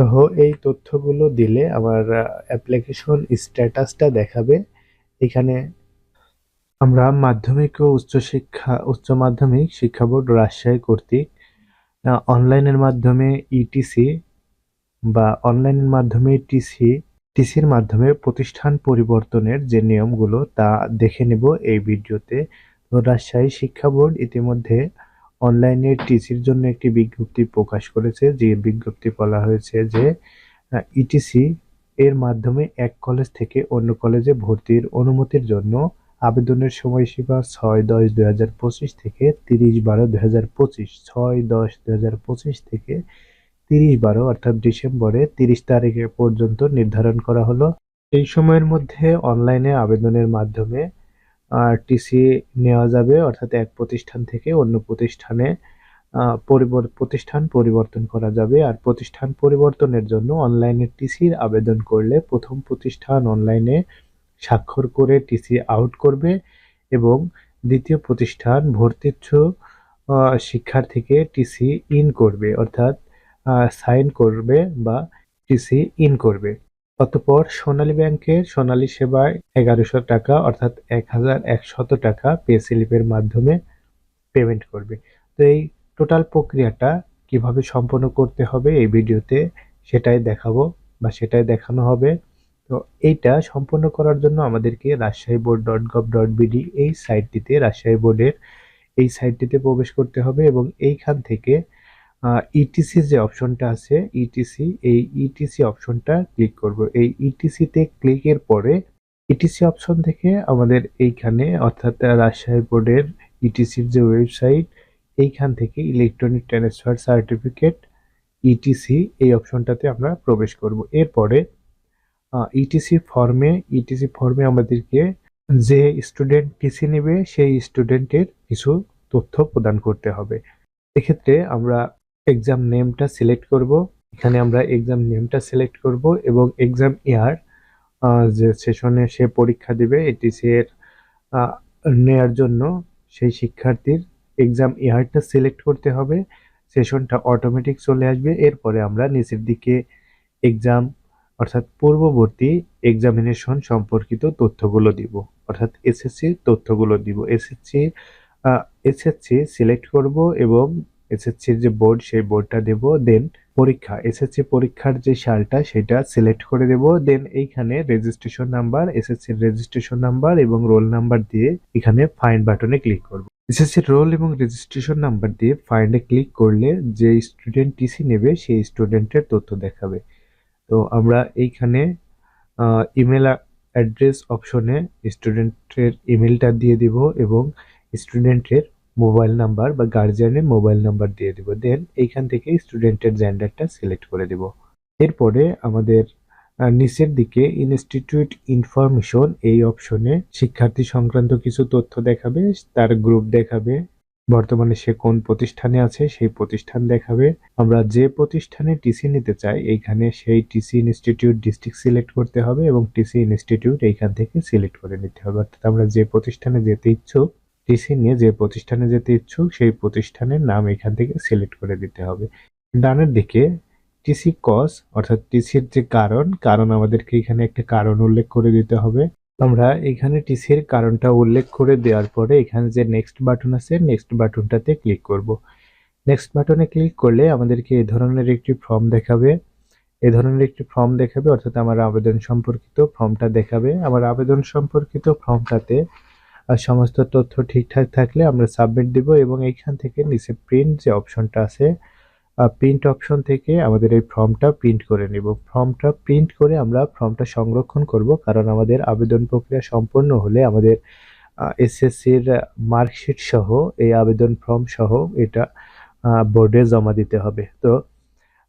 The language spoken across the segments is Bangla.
সহ এই তথ্যগুলো দিলে আমার অ্যাপ্লিকেশন স্ট্যাটাসটা দেখাবে। এখানে আমরা মাধ্যমিক ও উচ্চশিক্ষা উচ্চ মাধ্যমিক শিক্ষা বোর্ড রাজশাহী কর্তৃক অনলাইনের মাধ্যমে ইটিসি বা অনলাইনের মাধ্যমে টিসি টিসির মাধ্যমে প্রতিষ্ঠান পরিবর্তনের যে নিয়মগুলো তা দেখে নেব এই ভিডিওতে। রাজশাহী শিক্ষা বোর্ড ইতিমধ্যে অনলাইনে টিসির জন্য একটি বিজ্ঞপ্তি প্রকাশ করেছে। যে বিজ্ঞপ্তি বলা হয়েছে যে ইটিসি এর মাধ্যমে এক কলেজ থেকে অন্য কলেজে ভর্তির অনুমতির জন্য আবেদনের সময়সীমা ছয় দশ দুই হাজার পঁচিশ থেকে তিরিশ বারো দুই হাজার পঁচিশ। ছয় দশ দুই হাজার পঁচিশ থেকে তিরিশ বারো, অর্থাৎ ডিসেম্বরে তিরিশ তারিখে পর্যন্ত নির্ধারণ করা হলো। এই সময়ের মধ্যে অনলাইনে আবেদনের মাধ্যমে টিসি নেওয়া যাবে, অর্থাৎ এক প্রতিষ্ঠান থেকে অন্য প্রতিষ্ঠানে প্রতিষ্ঠান পরিবর্তন করা যাবে। আর প্রতিষ্ঠান পরিবর্তনের জন্য অনলাইনে টিসির আবেদন করলে প্রথম প্রতিষ্ঠান অনলাইনে স্বাক্ষর করে টিসি আউট করবে এবং দ্বিতীয় প্রতিষ্ঠান ভর্তিচ্ছু শিক্ষার্থীকে টিসি ইন করবে, অর্থাৎ সাইন করবে বা টিসি ইন করবে। অতঃপর সোনালী ব্যাংকের সোনালী সেবায় এগারোশো টাকা, অর্থাৎ এক হাজার একশত টাকা পে স্লিপের মাধ্যমে পেমেন্ট করবে। তো এই টোটাল প্রক্রিয়াটা কীভাবে সম্পন্ন করতে হবে এই ভিডিওতে সেটাই দেখাবো বা সেটাই দেখানো হবে। তো এইটা সম্পন্ন করার জন্য আমাদেরকে Rajshahi board dot gov dot BD এই সাইটটিতে রাজশাহী বোর্ডের এই সাইটটিতে প্রবেশ করতে হবে এবং এইখান থেকে ইটিসি যে অপশনটা আছে ইটিসি এই ইটিসি অপশনটা ক্লিক করব। এই ইটিসিতে ক্লিকের পরে ইটিসি অপশন থেকে আমাদের এইখানে, অর্থাৎ রাজশাহী বোর্ডের ইটিসির যে ওয়েবসাইট এইখান থেকে ইলেকট্রনিক ট্রান্সফার সার্টিফিকেট ইটিসি এই অপশনটাতে আমরা প্রবেশ করব। এরপরে ইটিসি ফর্মে ইটিসি ফর্মে আমাদেরকে যে স্টুডেন্ট টিসি নেবে, সেই স্টুডেন্টের কিছু তথ্য প্রদান করতে হবে। এক্ষেত্রে আমরা এক্সাম নেমটা সিলেক্ট করব। এখানে আমরা এক্সাম নেমটা সিলেক্ট করব এবং এক্সাম ইয়ার যে সেশনে সে পরীক্ষা দিবে এটিসি এর নেয়ার জন্য সেই শিক্ষার্থীর এক্সাম ইয়ারটা সিলেক্ট করতে হবে। সেশনটা অটোমেটিক চলে আসবে। এরপরে আমরা নিচের দিকে এক্সাম অর্থাৎ পূর্ববর্তী এক্সামিনেশন সম্পর্কিত তথ্যগুলো দিব। অর্থাৎ এসএসসি তথ্যগুলো দিব। এসএসসি এসএসসি সিলেক্ট করব এবং এসএসসির যে বোর্ড সেই বোর্ডটা দেব দেন পরীক্ষা এসএসসি পরীক্ষার যে সালটা, সেটা সিলেক্ট করে দেব দেন এইখানে রেজিস্ট্রেশন নাম্বার এসএসসির রেজিস্ট্রেশন নাম্বার এবং রোল নাম্বার দিয়ে এখানে ফাইন্ড বাটনে ক্লিক করব। এসএসসির রোল এবং রেজিস্ট্রেশন নাম্বার দিয়ে ফাইন্ডে ক্লিক করলে যে স্টুডেন্ট টিসি নেবে, সেই স্টুডেন্টের তথ্য দেখাবে। তো আমরা এইখানে ইমেল অ্যাড্রেস অপশনে স্টুডেন্টের ইমেলটা দিয়ে দিব এবং স্টুডেন্টের মোবাইল নাম্বার বা গার্জিয়ানের মোবাইল নাম্বার দিয়ে দিব। দেন এইখান থেকে স্টুডেন্টের জেন্ডারটা সিলেক্ট করে দিব। এরপরে আমাদের নিচের দিকে ইনস্টিটিউট ইনফরমেশন এই অপশনে শিক্ষার্থী সংক্রান্ত কিছু তথ্য দেখাবে, তার গ্রুপ দেখাবে, বর্তমানে সে কোন প্রতিষ্ঠানে আছে সেই প্রতিষ্ঠান দেখাবে। আমরা যে প্রতিষ্ঠানে টিসি নিতে চাই, এইখানে সেই টিসি ইনস্টিটিউট ডিস্ট্রিক্ট সিলেক্ট করতে হবে এবং টিসি ইনস্টিটিউট এইখান থেকে সিলেক্ট করে নিতে হবে। অর্থাৎ আমরা যে প্রতিষ্ঠানে যেতে ইচ্ছুক টিসি নিয়ে যে প্রতিষ্ঠানে যেতে ইচ্ছুক, সেই প্রতিষ্ঠানের নাম এখান থেকে সিলেক্ট করে দিতে হবে। ডানের দিকে টিসি কজ অর্থাৎ টিসির যে কারণ কারণ আমাদেরকে এখানে একটা কারণ উল্লেখ করে দিতে হবে। আমরা এখানে টিসির কারণটা উল্লেখ করে দেওয়ার পরে এখানে যে নেক্সট বাটন আছে নেক্সট বাটনটাতে ক্লিক করব। নেক্সট বাটনে ক্লিক করলে আমাদেরকে এ ধরনের একটি ফর্ম দেখাবে। এ ধরনের একটি ফর্ম দেখাবে, অর্থাৎ আমার আবেদন সম্পর্কিত ফর্মটা দেখাবে। আমার আবেদন সম্পর্কিত ফর্মটাতে আর সমস্ত তথ্য ঠিকঠাক থাকলে আমরা সাবমিট দিব এবং এইখান থেকে নিচে প্রিন্ট যে অপশনটা আছে প্রিন্ট অপশন থেকে আমাদের এই ফর্মটা প্রিন্ট করে নিব। ফর্মটা প্রিন্ট করে আমরা ফর্মটা সংরক্ষণ করব কারণ আমাদের আবেদন প্রক্রিয়া সম্পন্ন হলে আমাদের এসএসসির মার্কশিট সহ এই আবেদন ফর্ম সহ এটা বোর্ডে জমা দিতে হবে। তো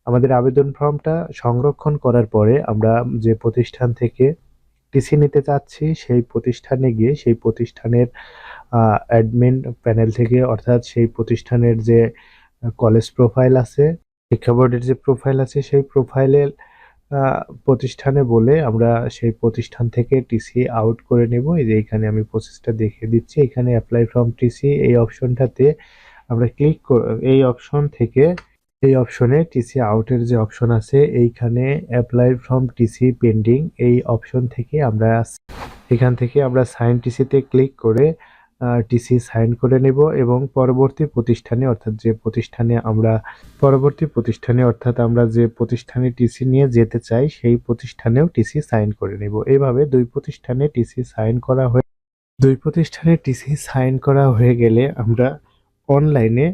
আমাদের আবেদন ফর্মটা সংরক্ষণ করার পরে আমরা যে প্রতিষ্ঠান থেকে টিসি নিতে চাচ্ছি, সেই প্রতিষ্ঠানে গিয়ে, সেই প্রতিষ্ঠানের অ্যাডমিন প্যানেল থেকে, অর্থাৎ সেই প্রতিষ্ঠানের যে কলেজ প্রোফাইল আছে, শিক্ষা বোর্ডের যে প্রোফাইল আছে, সেই প্রোফাইলের প্রতিষ্ঠানে বলে আমরা সেই প্রতিষ্ঠান থেকে টিসি আউট করে নেব। এই যে এখানে আমি প্রসেসটা দেখিয়ে দিচ্ছি। এখানে অ্যাপ্লাই ফ্রম টিসি এই অপশনটাতে আমরা ক্লিক এই অপশন থেকে এই অপশনে টিসি আউটের যে অপশন আছে, এইখানে অ্যাপ্লাই ফ্রম টিসি পেন্ডিং এই অপশন থেকে আমরা এখান থেকে আমরা সাইন টিসিতে ক্লিক করে টিসি সাইন করে নেব এবং পরবর্তী প্রতিষ্ঠানে, অর্থাৎ যে প্রতিষ্ঠানে আমরা, পরবর্তী প্রতিষ্ঠানে, অর্থাৎ আমরা যে প্রতিষ্ঠানে টিসি নিয়ে যেতে চাই, সেই প্রতিষ্ঠানেও টিসি সাইন করে নেব। এইভাবে দুই প্রতিষ্ঠানে টিসি সাইন করা হয়ে, দুই প্রতিষ্ঠানে টিসি সাইন করা হয়ে গেলে আমরা অনলাইনে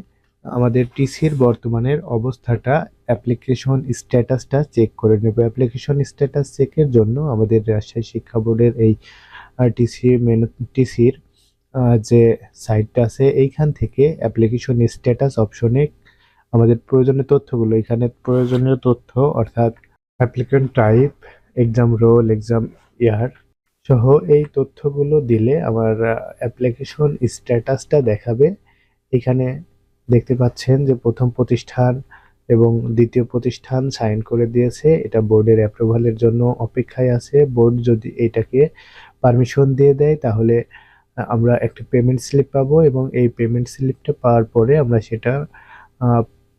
আমাদের টিসির বর্তমানের অবস্থাটা অ্যাপ্লিকেশন স্ট্যাটাসটা চেক করে নেব। অ্যাপ্লিকেশন স্ট্যাটাস চেকের জন্য আমাদের রাজশাহী শিক্ষা বোর্ডের এই টিসি মেনু, টিসির যে সাইটটা আছে, এইখান থেকে অ্যাপ্লিকেশন স্ট্যাটাস অপশনে আমাদের প্রয়োজনীয় তথ্যগুলো, এখানে প্রয়োজনীয় তথ্য অর্থাৎ applicant type exam roll exam year সহ এই তথ্যগুলো দিলে আমার অ্যাপ্লিকেশন স্ট্যাটাসটা দেখাবে। এখানে দেখতে পাচ্ছেন যে প্রথম প্রতিষ্ঠান এবং দ্বিতীয় প্রতিষ্ঠান সাইন করে দিয়েছে। এটা বোর্ডের অ্যাপ্রুভালের জন্য অপেক্ষায় আছে। বোর্ড যদি এটাকে পারমিশন দিয়ে দেয়, তাহলে আমরা একটা পেমেন্ট স্লিপ পাবো এবং এই পেমেন্ট স্লিপটা পাওয়ার পরে আমরা সেটা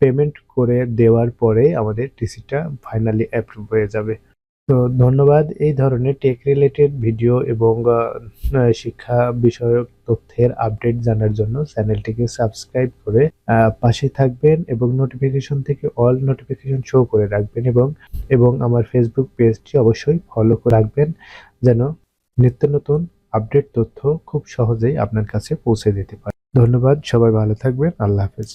পেমেন্ট করে দেওয়ার পরে আমাদের টিসিটা ফাইনালি অ্যাপ্রুভ হয়ে যাবে। তো ধন্যবাদ। এই ধরনের টেক রিলেটেড ভিডিও এবং শিক্ষা বিষয়ক তথ্যের আপডেট জানার জন্য চ্যানেলটিকে সাবস্ক্রাইব করে পাশে থাকবেন এবং নোটিফিকেশন থেকে অল নোটিফিকেশন শো করে রাখবেন এবং এবং আমার ফেসবুক পেজটি অবশ্যই ফলো করে রাখবেন যেন নিত্য নতুন আপডেট তথ্য খুব সহজেই আপনার কাছে পৌঁছে দিতে পারে। ধন্যবাদ, সবাই ভালো থাকবেন, আল্লাহ হাফেজ।